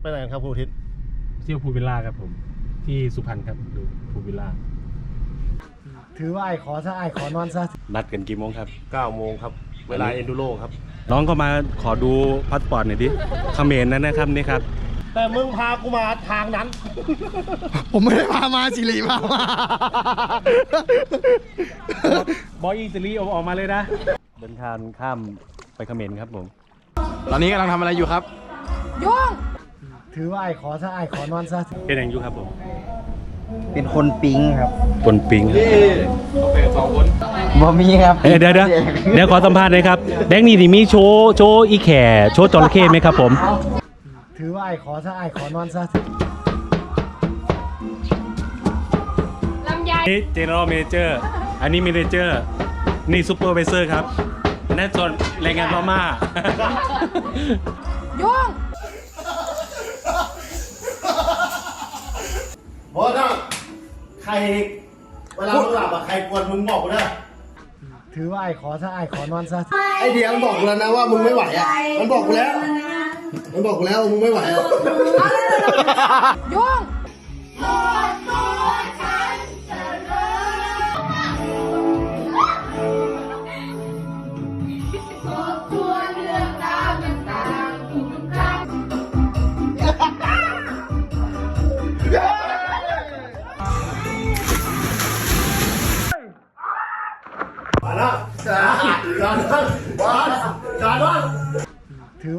ไปไหนกันครับคุณอุทิศเที่ยวภูวิลล่าครับผม ที่สุพรรณครับดูภูวิลล่าถือว่าไอ้ขอซะไอ้ขอนอนซะนัดกันกี่โมงครับ 9โมงครับ เวลาเอนดูโรครับ น้องก็มาขอดูพาสปอร์ตหน่อยดิเขมรนั่นนะครับนี่ครับแต่มึงพากูมาทางนั้น ผมไม่ได้พามาสิริพามาบอยอิตาลีออกมาเลยนะ เดินทางข้ามไปเขมรครับผม ตอนนี้กำลังทำอะไรอยู่ครับ ถือว่าไอ้ขอซะไอ้ขอนอนซะเป็นอย่างอยูครับผมเป็นคนปิ๊งครับปนปิงครับบ่มีครับเอ้ยเดี๋ยวเดี๋ยวเดี๋ยวขอสัมภาษณ์หน่อยครับ แบงค์นี่นี่มีโชว์โชว์อีแข่โชว์จระเข้ไหมครับผม ถือว่าไอ้ขอซะไอ้ขอนอนซะลำไยนี่เจเนอเรลเมเจอร์อันนี้เมเนเจอร์นี่ซูเปอร์ไวเซอร์ครับอันนั่นส่วนแรงงานพม่า ยุ่ง บอสอะใครเวลามึงหลับอะใครกวนมึงบอกกูนะถือว่าไอ้ขอซะไอ้ขอนอนซะไอเดียมันบอกกูแล้วนะว่ามึงไม่ไหวอะมันบอกกูแล้ว มันบอกกูแล้วว่ามึงไม่ไหวอะ ยุ่ง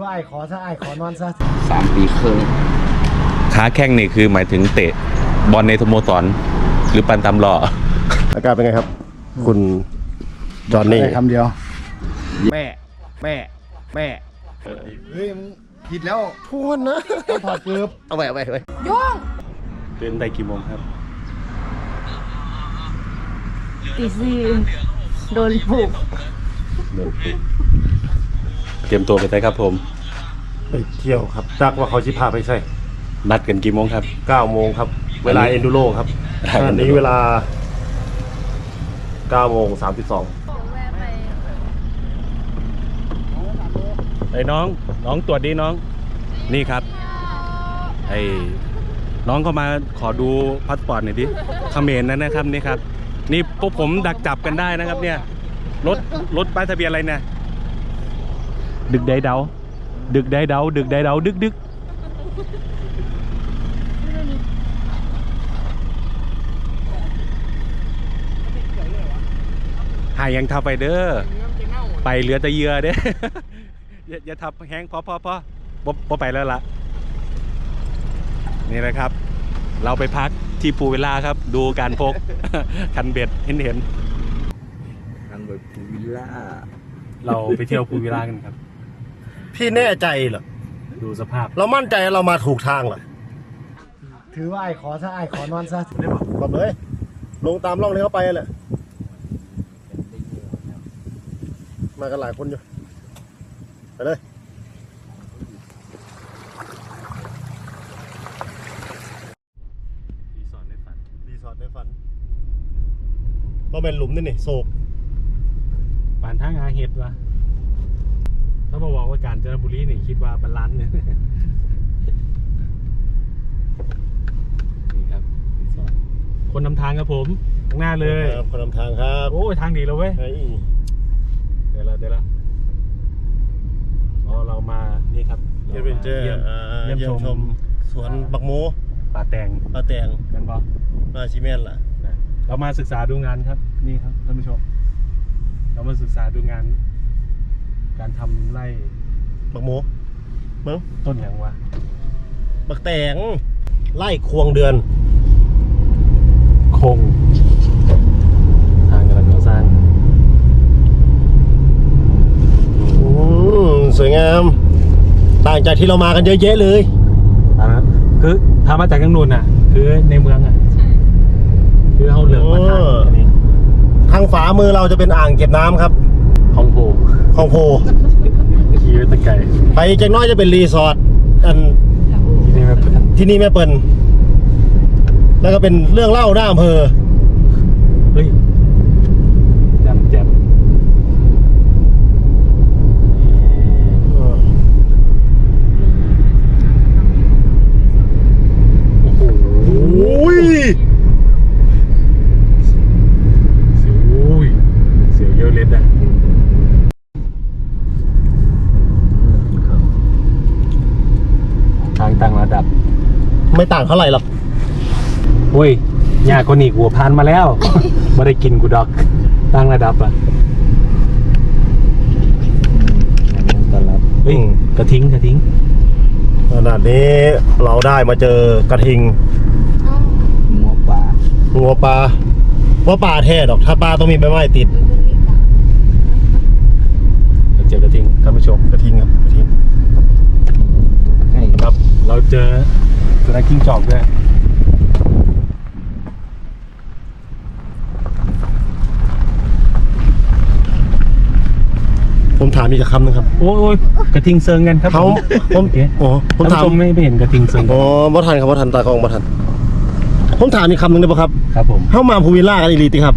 ว่าไอ้ขอซะไอ้ขอนอนซะสามปีครึ่งขาแข้งนี่คือหมายถึงเตะบอลในสโมสรหรือปันตำหล่ออาการเป็นไงครับ คุณจอห์นนี่คำเดียว แม่ แม่ แม่เฮ้ยมึงผิดแล้วทวนนะต้องถอดเกือบเอาไปเอาไปเอาไปยุ่งตื่นได้กี่โมงครับตีสี่โดนผูกเตรียมตัวไปได้ครับผม ไปเที่ยวครับจักว่าเขาชิพาไปใช่นัดกันกี่โมงครับ 9โมงครับ เวลาเอนดูโรครับเวลาอันนี้ Enduro เวลา9โมง32ไอ้น้องน้องตรวจดีน้อง นี่ครับไอ้น้องก็มาขอดูพาสปอร์ตหน่อยดิเขมรนั่นนะครับนี่ครับ นี่พวกผมดักจับกันได้นะครับเนี่ยรถรถป้ายทะเบียนอะไรเนี่ยดึกได้เดา ดึกได้เดาดึกได้เดาดึกดึกหายยังทับไปเด้อไปเหลือแต่เหยื่อเด้อย่าอย่าทับแห้งพอพอพอบ่บ่ไปแล้วล่ะ นี่นะครับ เราไปพักที่ปูเวลาครับ ดูการพกคันเบ็ดเห็นเห็นทางแบบภูวิลล่าเราไปเที่ยวปูเวลากันครับ พี่แน่ใจเหรอ ดูสภาพเรามั่นใจเรามาถูกทางเหรอ ถือว่าไอ้ขอซะไอ้ขอนอนซะได้ปะกดเลย ลงตามร่องที่เขาไปแหละ มากันหลายคนอยู่ ไปเลย รีสอร์ทในฝันรีสอร์ทในฝันเราเป็นหลุมนี่นี่โศกปานทางหาเห็ดวะ ถ้ามาบอกว่าการจนบุรีนี่คิดว่าบาลานซ์เนี่ยนี่ครับรีสอร์ทคนนำทางครับผมข้างหน้าเลย ครับคนนำทางครับโอ้ยทางดีแล้วเว้ย เฮ้ยเดี๋ยวละเดี๋ยวละอ๋อเรามา นี่ครับเยี่ยมเป็นเจอเยี่ยมอ่าเยี่ยมเยี่ยมชชมมสวนบักโมป่าแตงปลาแตงกันปะนาชิเมนล่ะนะเรามาศึกษาดูงานครับ นี่ครับท่านผู้ชม เรามาศึกษาดูงาน การทำไร่บักโมมึงต้นอย่างวะบักแตงไล่ควงเดือน คง ทางกำลังก่อสร้างอืมสวยงาม ต่างจากที่เรามากันเยอะแยะเลยอ่าคือถ้ามาจากทางนู้นน่ะ คือในเมืองอะคือเขาเหลือกมาทางเอออัอันนี้ทางฝามือเราจะเป็นอ่างเก็บน้ำครับ ของโพ ของโพขี่ไปตะไก่ไปจากน้อยจะเป็นรีสอร์ทอันที่นี่ไม่เป็นที่นี่แม่เปิลแล้วก็เป็นเรื่องเล่าหน้าอำเภอ เฮ้ยจำแจ่ม ไม่ต่างเท่าไหร่หรอกโอ้ยยากกว่านี่หัวพานมาแล้วไม่ได้กินกูดอก ตั้งระดับอะต้อนรับเฮ้ยอืมกระทิ้งกระทิ้งขนาดนี้เราได้มาเจอกระทิงหัวปลางัวปลาว่าปลาแท้ดอก ถ้าปลาต้องมีใบไม้ติดเราเจอกระทิ้งท่านผู้ชมกระทิงครับกระทิงให้ครับ เราเจอ สุนัขกิ้งจอกด้วยผมถามอีกคำหนึงครับ โอ้ยกระทิงเซิงกันครับเขาผผมมโอเคอ๋อผมท่านถามผู้ชมไม่ไม่เห็นกระทิงเซิงอ๋อบ่ทันครับบ่ทันตากล้องบ่ทัน ผมถามอีกคำหนึงได้ปะครับครับผมเข้ามาพูวิลล่ากันอีหลีติครับ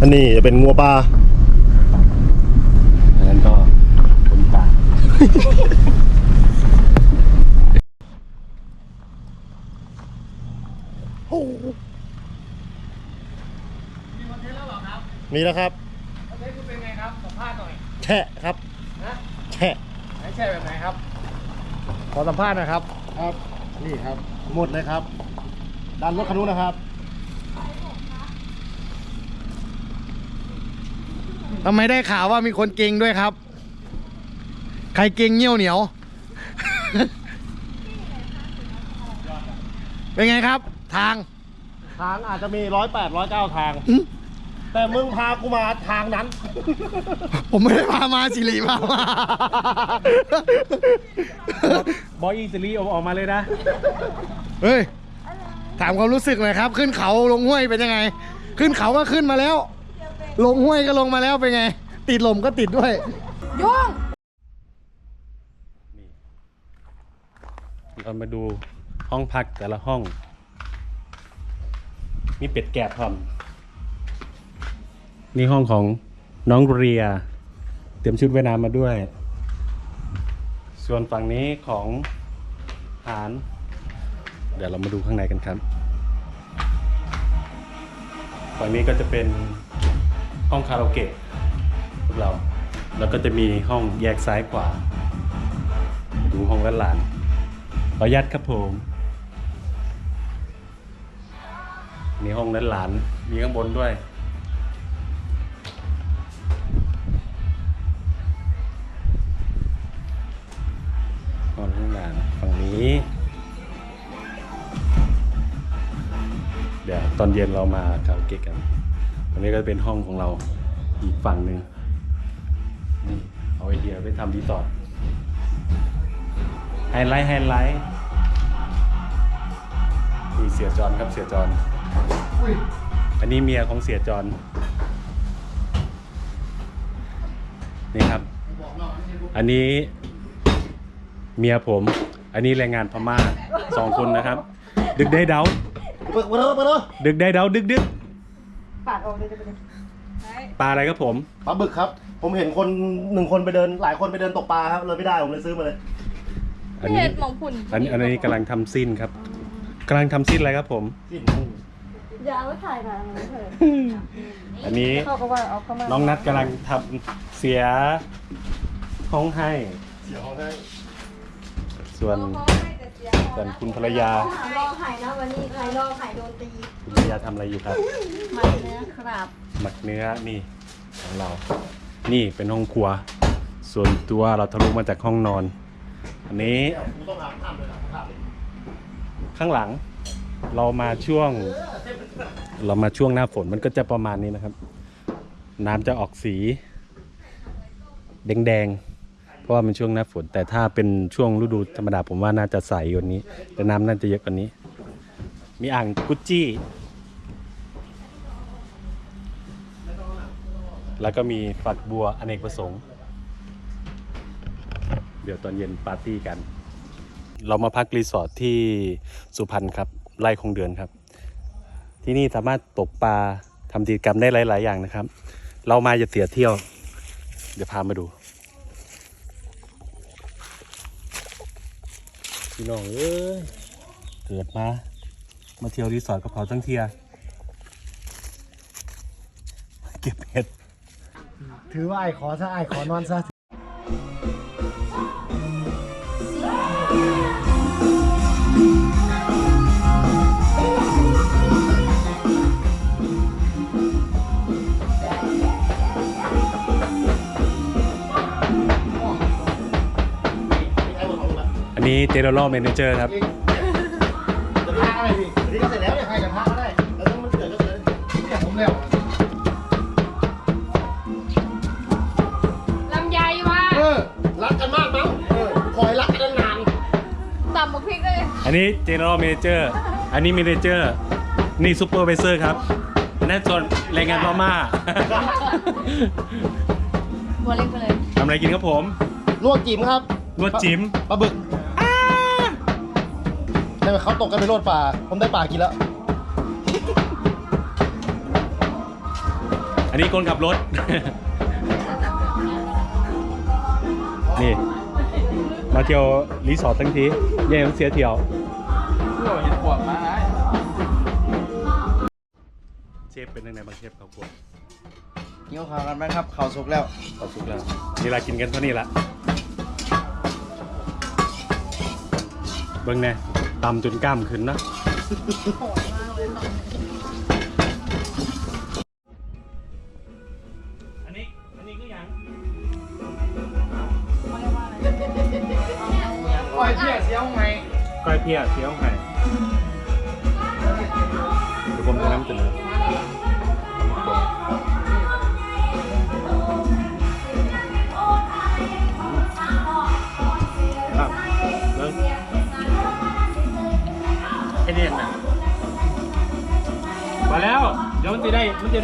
อันนี้จะเป็นงัวปลาอันนั้นก็คนตา มีแล้วครับเป็นไงครับสัมภาษณ์หน่อยแฉะครับนะแฉะไหนแช่แบบไหนครับ ขอสัมภาษณ์หนะครับ ครับ นี่ครับ หมดเลยครับ ดันรถคันนู้นนะครับทำไมได้ข่าวว่ามีคนเก่งด้วยครับ ใครเก่งเงี้ยวเหนียว เป็นไงครับ ทาง ทางอาจจะมีร้อยแปดร้อยเก้าทาง แต่มึงพากูมาทางนั้น ผมไม่ได้พามาสิริพามา บอยอิงซีรีส์เอาออกมาเลยนะ เฮ้ย ถามความรู้สึกหน่อยครับ ขึ้นเขาลงห้วยเป็นยังไง ขึ้นเขาก็ขึ้นมาแล้ว ลงห้วยก็ลงมาแล้วเป็นไง ติดลมก็ติดด้วยเรามาดูห้องพักแต่ละห้อง มีเป็ดแกะทอม นี่ห้องของน้องเรีย เตรียมชุดว่ายน้ำมาด้วย ส่วนฝั่งนี้ของหาน เดี๋ยวเรามาดูข้างในกันครับ ฝั่งนี้ก็จะเป็นห้องคาราโอเกะพวกเรา แล้วก็จะมีห้องแยกซ้ายขวา ดูห้องด้านหลังขออนุญาตครับผมมีห้องนั้นหลานมีข้างบนด้วย นี้ เดี๋ยวตอนเย็นเรามาคาราโอเกะกันอันนี้ก็เป็นห้องของเราอีกฝั่งหนึ่งนี่เอาไอเดียไปทำรีสอร์ทไฮไลท์ไฮไลท์มีเสียจอนครับเสียจอนอันนี้เมียของเสียจอนนี่ครับ อันนี้เมียผม อันนี้แรงงานพม่าสองคนนะครับ ดึกได้เดาเปิดเปิดเปิดดึกได้เดาดึกดึกปาดออกเลยจะเป็นปลาอะไรครับผมปลาบึกครับ ผมเห็นคนหนึ่งคนไปเดิน หลายคนไปเดินตกปลาครับเลยไม่ได้ผมเลยซื้อมาเลยอันนี้เห็ดหมองผุ่นอันนี้อันนี้กำลังทำสิ้นครับกำลังทำสิ้นอะไรครับผมอย่าเอาไว้ถ่ายมาเถอะอันนี้น้องนัดกำลังทำเสียห้องให้เสียห้องให้ ส่วนส่วนคุณภรรยา รอไข่นะวันนี้ใครรอไข่โดนตีคุณภรรยาทำอะไรอยู่ครับมันเนื้อครับหมักเนื้อนี่ของเรา นี่เป็นห้องครัว ส่วนตัวเราทะลุมาจากห้องนอน อันนี้ข้างหลัง เรามาช่วง เรามาช่วงหน้าฝนมันก็จะประมาณนี้นะครับ น้ำจะออกสี แดงๆ เพราะว่ามันช่วงหน้าฝน แต่ถ้าเป็นช่วงฤดูธรรมดาผมว่าน่าจะใสกว่านี้ แต่น้ำน่าจะเยอะกว่านี้ มีอ่างกุจจี้ แล้วก็มีฝักบัวอเนกประสงค์ เดี๋ยวตอนเย็นปาร์ตี้กัน เรามาพักรีสอร์ทที่สุพรรณครับไร่คงเดือนครับ ที่นี่สามารถตกปลาทำกิจกรรมได้หลาย ๆ อย่างนะครับ เรามาจะเสียเที่ยว เดี๋ยวพามาดู พี่น้องเอ้ยเกิดมา มาเที่ยวรีสอร์ทก็พาตั้งเทียเก็บเห็ด ถือว่าไอ้ขอซะไอ้ขอนอนซะ เจเนอเรลแมเนเจอร์ครับ กระทะอะไรพี่นี่ก็เสร็จแล้วเนี่ยให้กระทะก็ได้แล้วต้องมันเกิดก็เสร็จเนี่ยผมแล้วลำไยว่าเออรักกันมากมั้งเออคอยรักกันนานตำหมกพริกเลยอันนี้เจเนอเรลแมเนเจอร์ อันนี้แมเนเจอร์ นี่ซูเปอร์ไวเซอร์ครับอันนั่นส่วนแรงงานพม่าหัวเล็กไปเลยทำอะไรกินครับผม ลวกจิ๋มครับลวกจิ้มปลาบึก ได้ไหมเขาตกกันไปโลดปลาผมได้ปลากินแล้ว อันนี้คนขับรถ นี่ มาเที่ยวรีสอร์ททั้งทีแย่ต้องเสียเที่ยวเชฟเป็นยังไงบ้างเชฟเขากลัวเกี่ยวข่าวกันไหมครับข่าวสุกแล้วเขาสุกแล้วนี่เรากินกันเท่านี้ละเบิ้งแน่ ตำจนกล้ามขึ้นนะอัน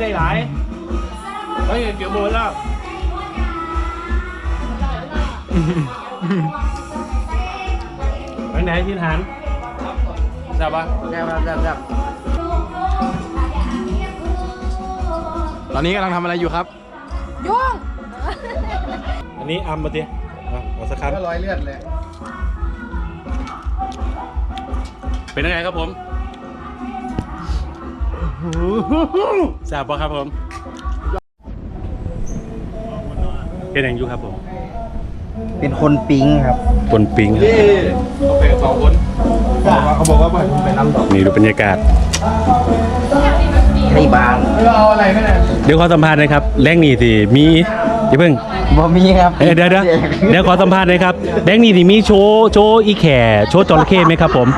ได้มันจะได้หลายเฮ้ยเดี๋ยวโมแล้วไปไหนพี่ทหานทราบปะแซ่บแซ่บแซ่บตอนนี้กำลังทำอะไรอยู่ครับ ยุ่ง อันนี้อัมมาดิอะเอาสักคก็รอยเลือดเลยำเป็นยังไงครับผม ทราบปะครับผมเป็นยังอยู่ครับผมเป็นคนปิ๊งครับบนปิงครับ เขาบอกว่าปล่อยผมไปน้ำดอกนี่ดูบรรยากาศ ให้บางเอาอะไรไม่ได้เดี๋ยวขอสัมภาษณ์หนะครับ แรงนี่สิมีอย่าเพิ่งบ่มีครับเอ้ยเดี๋ยวเดี๋ยวเดี๋ยวขอสัมภาษณ์หนะครับแบงค์นี่สิมีโชว์โชว์อีแข่โชว์จระเข้ไหมครับผม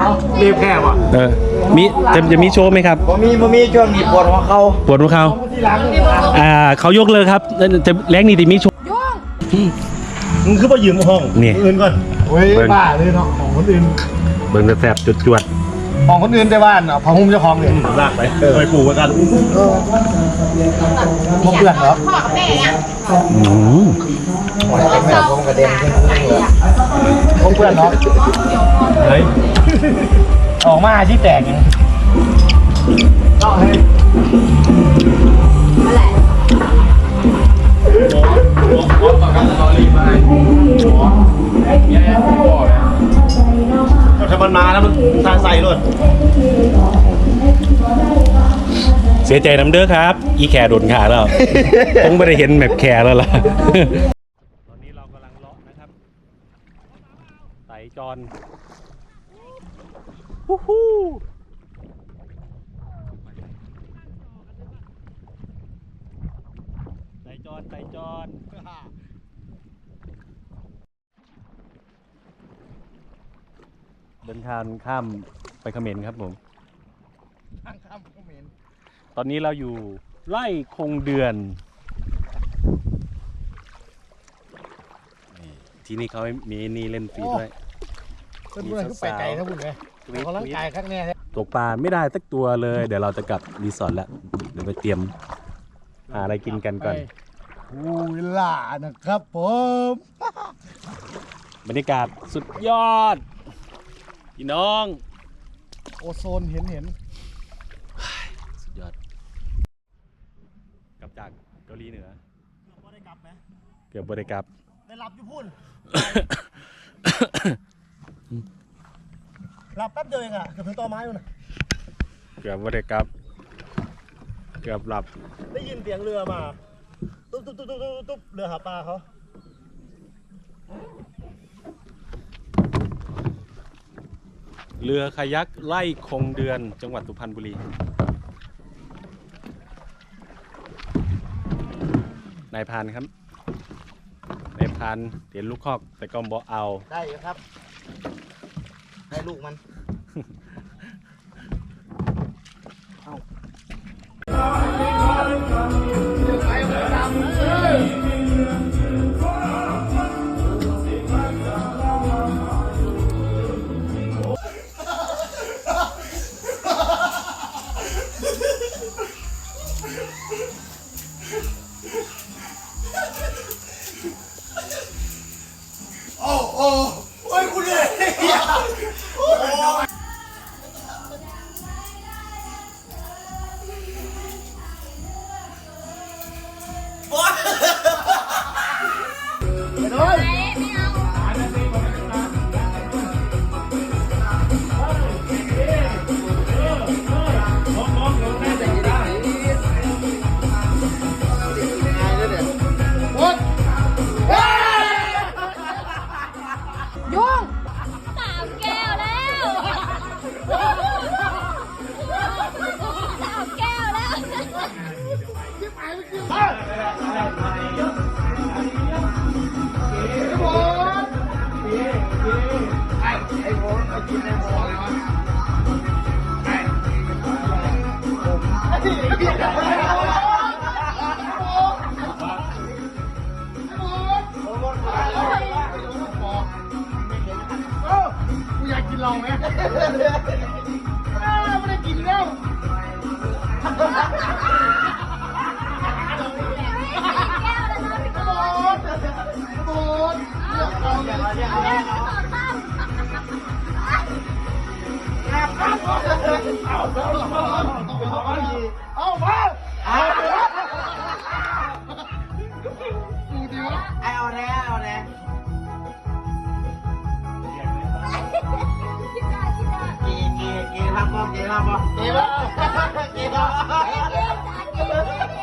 รีบแค่ว่ะเออ มีจะจะมีโชว์ไหมครับบ่มีบ่มีช่วงนี้ปวดหัวเข่าปวดหัวเขาที่ร้านอ่าเขายกเลยครับจะแรงนี่สิมีโชว์ยุ่งมึงคือมายืมห้องนี่อื่นก่อนโอ้ยบ้าเลยเนาะของคนอื่นเบิ่งแต่แสบจุดจวดของคนอื่นแต่บ้านอะพอหุ้มเจ้าของเลยลากไปไปปลูกไว้กันพวกเพื่อนเหรออืมแม่ผมกระเด็นขึ้นเลยพวกเพื่อนเนาะเฮ้ย ออกมาที่แตกไงก็ให้ถ้ามันมาแล้วมันทางใส่รถเสียใจน้ำเด้อครับ อีแข่โดนขาแล้ว คงไม่ได้เห็นแบบแข่แล้วล่ะ ตอนนี้เรากำลังเลาะนะครับไต่จอน ฮู้ฮู้ไต่จอนไต่จอนเดินทางข้ามไปเขมรครับผม ทางข้ามผมเห็นตอนนี้เราอยู่ไร่คงเดือนนี่ที่นี่เขามีนี่เล่นฟรีด้วย เพื่อนเพื่อนก็ไปไกลนะคุณเลย เขาร่างกายข้างแน่เลยตกปลาไม่ได้สักตัวเลย เดี๋ยวเราจะกลับรีสอร์ทแล้วเดี๋ยวไปเตรียมหาอะไรกินกันก่อนอู้เวลานะครับผมบรรยากาศสุดยอดพี่น้อง โอโซนเห็นเห็นสุดยอด กลับจากเกาหลีเหนือบ่ได้กลับไหมเกือบบริกลับ ได้รับอยู่พุ่น รับแป๊บเดียวเองอะเกือบถึงต่อไม้มันน่ะเกือบบริกลับ เกือบหลับ ได้ยินเสียงเรือมาตุ๊บตุ๊บตุ๊บตุ๊บตุ๊บตุ๊บเรือหาปลาเขาเรือคายักไล่คงเดือนจังหวัดสุพรรณบุรี นายพรานครับ นายพรานเห็นลูกคอกแต่ก็บอเอา ได้อยู่ครับให้ ลูกมันเอา ไม่ได้กินแล้วโบ๊ทเลือกเอาเลือกเอาเลือกเอาเอาเอา รับบ่เกรับบ่เกรับเกรับ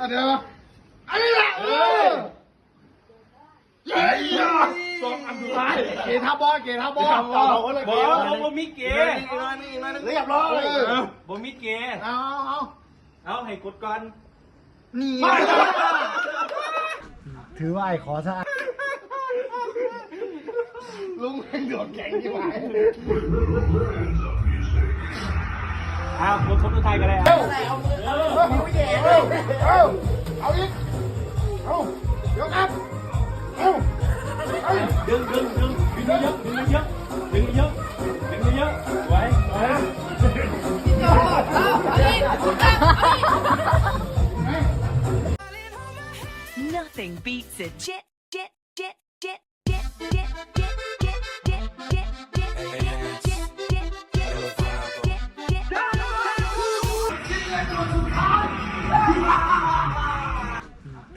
อันไหนวอันนี้แหละเออเย้ยสองอันสุดท้ายเกทับบอเกทับบอบอกเขาบ่มีเกอีกน้อยนึงอีกน้อยนึงเรียบร้อยบ่มีเกเอาเอาเอาให้กดก่อนนี่ถือว่าไอ้ขอซะลุงแม่งโดดแข็งที่ไหน อากดคนสุดท้ายก็ได้เอาเอาเอาเอาอีกเอาเดี๋ยวครับเอาเอาดึงดึงดึงดึงเยอะดึงเยอะดึงเยอะดึงเยอะไว้ไว้ Nothing beats a jet, jet, jet,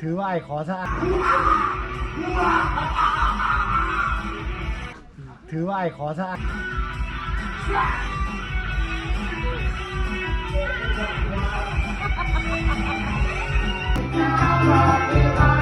ถือว่าไอ้ขอสะถือว่าไอ้ขอสะอย่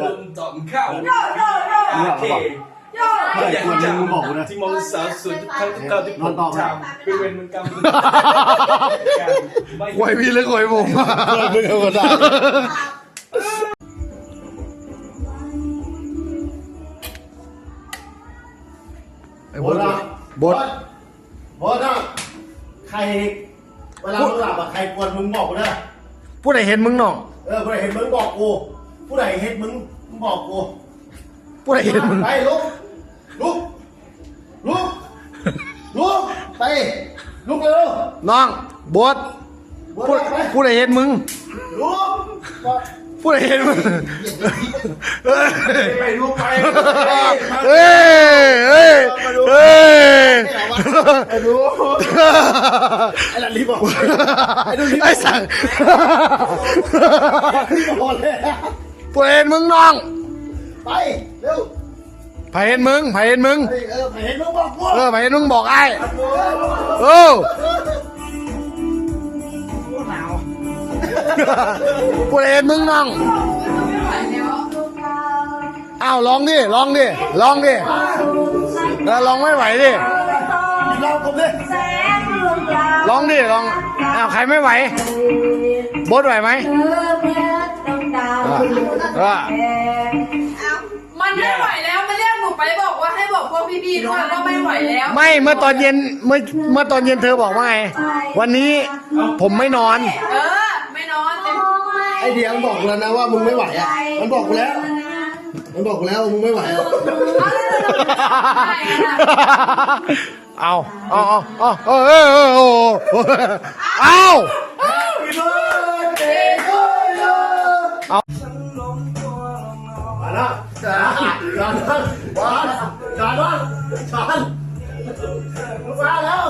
ลุมต่อนเข้าโอเคเมื่อไหร่ควรมึงบอกกูนะ ที่มองสาวสุดทุกครั้งทุกคราวที่ผมทำเป็นเวรมันกรรมควยพี่หรือควยผมมึงเอาก็ได้ไอ้บดดอะบดบดอะใครเวลามึงหลับอะใครควรมึงบอกกูนะผู้ใดเห็นมึงน้องเออผู้ใดเห็นมึงบอกกู ผู้ใดเห็นมึงมึงบอกกูผู้ใดเห็นมึงไปลุกลุกลุกลุกไปลุกเร็วน้องบดบดผู้ไปผู้ใดเห็นมึงลุกผู้ใดเห็นมึงไปลุกไปเฮ้ยเฮ้ยเฮ้ยไอ้ดูไอ้ลันรีบอกไอ้ดูรีบไอ้สังบอกเลย ผู้ใดเห็นมึงน้อง ไป เร็วไผเห็นมึงไผเห็นมึงเออไปเห็นมึงบอกกูเออไผเห็นมึงบอกไอ้เออผู้ใดเห็นมึงน้องอ้าวลองดิลองดิลองดิเออลองไม่ไหวดิเราผมเลยแสงเรืองยาวลองดิลองอ้าวใครไม่ไหวบดไหวไหม เธอเพชรด วงดาวเออแดงมันไม่ไหวแล้วมันเรียกหนูไปบอกว่าให้บอกพวกพี่ๆด้วยว่าไม่ไหวแล้วไม่เมื่อตอนเย็นเมื่อเมื่อตอนเย็นเธอบอกว่าไงวันนี้ผมไม่นอน เออ ไม่นอนเต็มไอ้เดียมันบอกกูแล้วนะว่ามึงไม่ไหวอะมันบอกกูแล้ว มันบอกกูแล้วว่ามึงไม่ไหวอะเอาเอาเอาเอาเออเออ เอามาแล้วจานจานจานจานจานจานลูกมาแล้ว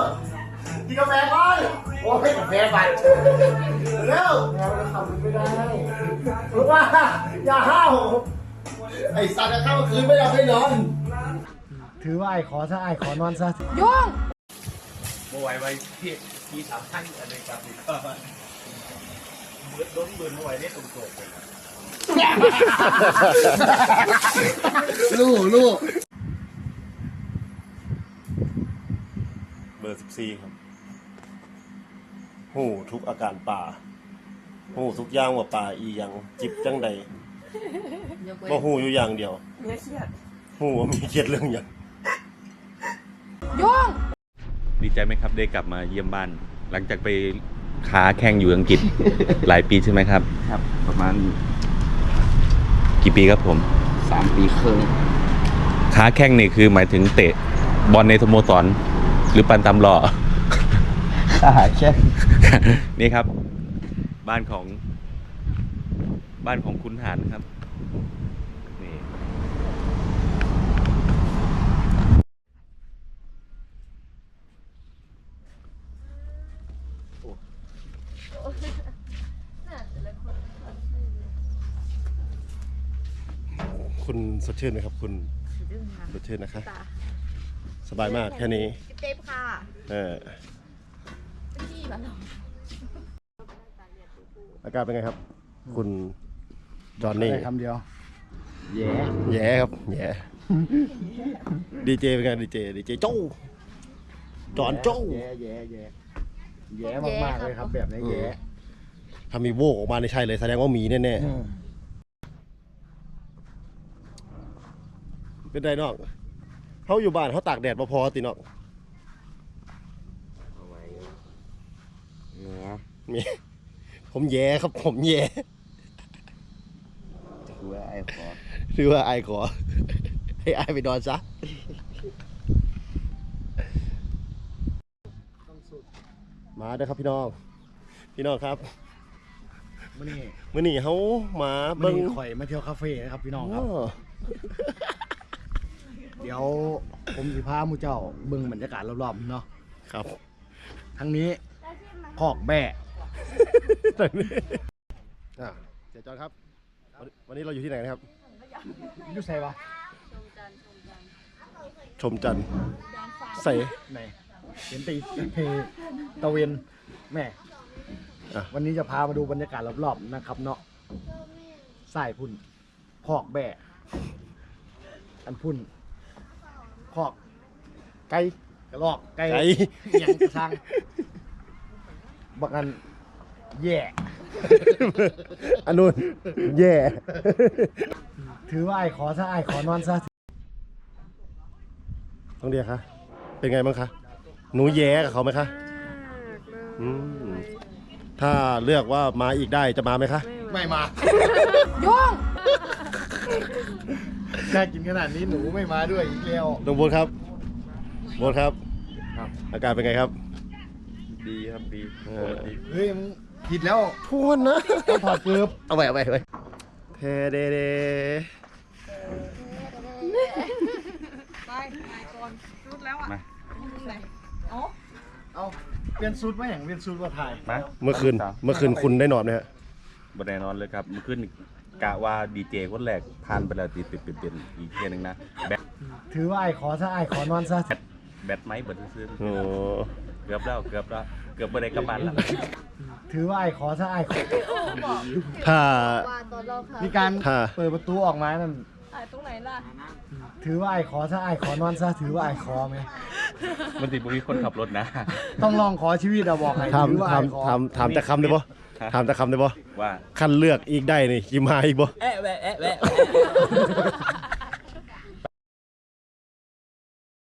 กินกาแฟก่อนโอ้ยกาแฟบัตรเร็วลูกว่าอย่าห้าวไอ้สัตว์จะเข้าคืนไม่ยอมให้นอนถือว่าไอ้ขอซะไอ้ขอนอนซะบ่งโมไหวไว้ที่ที่สามท่านอะไรกับอีกก็เบิดล้นเบิดบ่ไหวได้ตรงตัวเลยลูกลูกเบอร์สิบสี่ครับหูทุกอาการป่าหูทุกอย่างว่าป่าอีหยังจิบจังใดบ่หูอยู่อย่างเดียวหูว่ามีเครียดเรื่องหยังดีใจไหมครับได้กลับมาเยี่ยมบ้าน หลังจากไป ค้าแข่งอยู่อังกฤษ หลายปีใช่ไหมครับ ครับ ประมาณกี่ปีครับผม สามปีครึ่งค้าแข่งนี่คือหมายถึงเตะบอลในสโมสรหรือปันตำหล่ออาหารแค่นี่ครับ บ้านของ บ้านของคุณหานครับนี่ คุณสดชื่นไหมครับ คุณสดชื่นนะคะ สบายมากแค่นี้เต็มค่ะเอออาการเป็นไงครับ คุณจอห์นนี่ได้คำเดียวแย่แย่ครับแย่ดีเจเป็นไงดีเจดีเจโจ้จอห์นโจ้แย่แย่แย่ แย่มากๆเลยครับแบบนี้แย่ถ้ามีโวกออกมาในใช่เลยแสดงว่ามีแน่อืมๆเป็นไดนอกเขาอยู่บ้านเขาตากแดดมาพอตินอกแย่มีผมแย่ครับผมแย่คือว่าไอ้ขอหรือว่าไอายขอให้ไอายไปนอนซะ มาเด้อครับพี่น้อง พี่น้องครับมื่อนี้มื่อนี้เขามาเบิ้เบิ้งงข่อยมาเที่ยวคาเฟ่นะครับพี่น้องครับอ้อเดี๋ยวผมสิพาหมูเจ้าเบิ้งบรรยากาศรอบๆเนาะ ครับ ทั้งนี้คอกแบะอะเสียจอนครับวันวันนี้เราอยู่ที่ไหนนะครับอยู่ใส่ปะชมจันทร์ใส่ไหน เห็นตีตะเวนแม่อะ วันนี้จะพามาดูบรรยากาศรอบๆนะครับเนาะสสายพุ่นพอกแบะอันพุ่นพอกไก่กระลอกไก่ไก่เอียงกระชังบักอันแย่ อันนู้นแย่ ถือว่าไอ้ขอซะไอ้ขอนอนซะ ต้องเดียคะ เป็นไงบ้างคะ หนูแย่กับเขาไหมคะ อืม ถ้าเลือกว่ามาอีกได้จะมาไหมคะ ไม่มา ยุ่งแค่กินขนาดนี้หนูไม่มาด้วยอีกแล้ว น้องโบนครับโบนครับอาการเป็นไงครับ ดีครับดีเออ เฮ้ยมึงผิดแล้วทวนนะ ต้องถอดเกลือบเอาไปเอาไปเอาไปเทเดเดไปนายก่อนรุดแล้วอะมา เอาเปลี่ยนสูตรมาอย่างเปลี่ยนสูตรมาถ่ายมาเมื่อคืน เมื่อคืนคุณได้นอนไหมฮะบนแน่นอนเลยครับมันขึ้นกะว่าดีเจคนแรกผ่านไปแล้วติดติดเป็นอีกเทียหนึงนะแบตถือว่าไอ้ขอซะไอ้ขอนอนซะแบตไหมเบิดซื้อโอ้ๆเกือบแล้วเกือบแล้วเกือบบ่ได้กลับบ้านแล้วถือว่าไอ้ขอซะไอ้ขอถ้ามีการค่ะเปิดประตูออกมานั่น อ่าตรงไหนล่ะ ถือว่าไอ้ขอซะไอ้ขอนอนซะถือว่าไอ้ขอไหมมันติดบุรีคนขับรถนะ ต้องลองขอชีวิตอะบอกให้ถามถือว่าถามไอ้ขอถามถามแต่คำได้ปะฮะถามแต่คำได้ปะว่า คันเลือกอีกได้นี่ยิมาอีกปะ แอะแวะแอะแวะ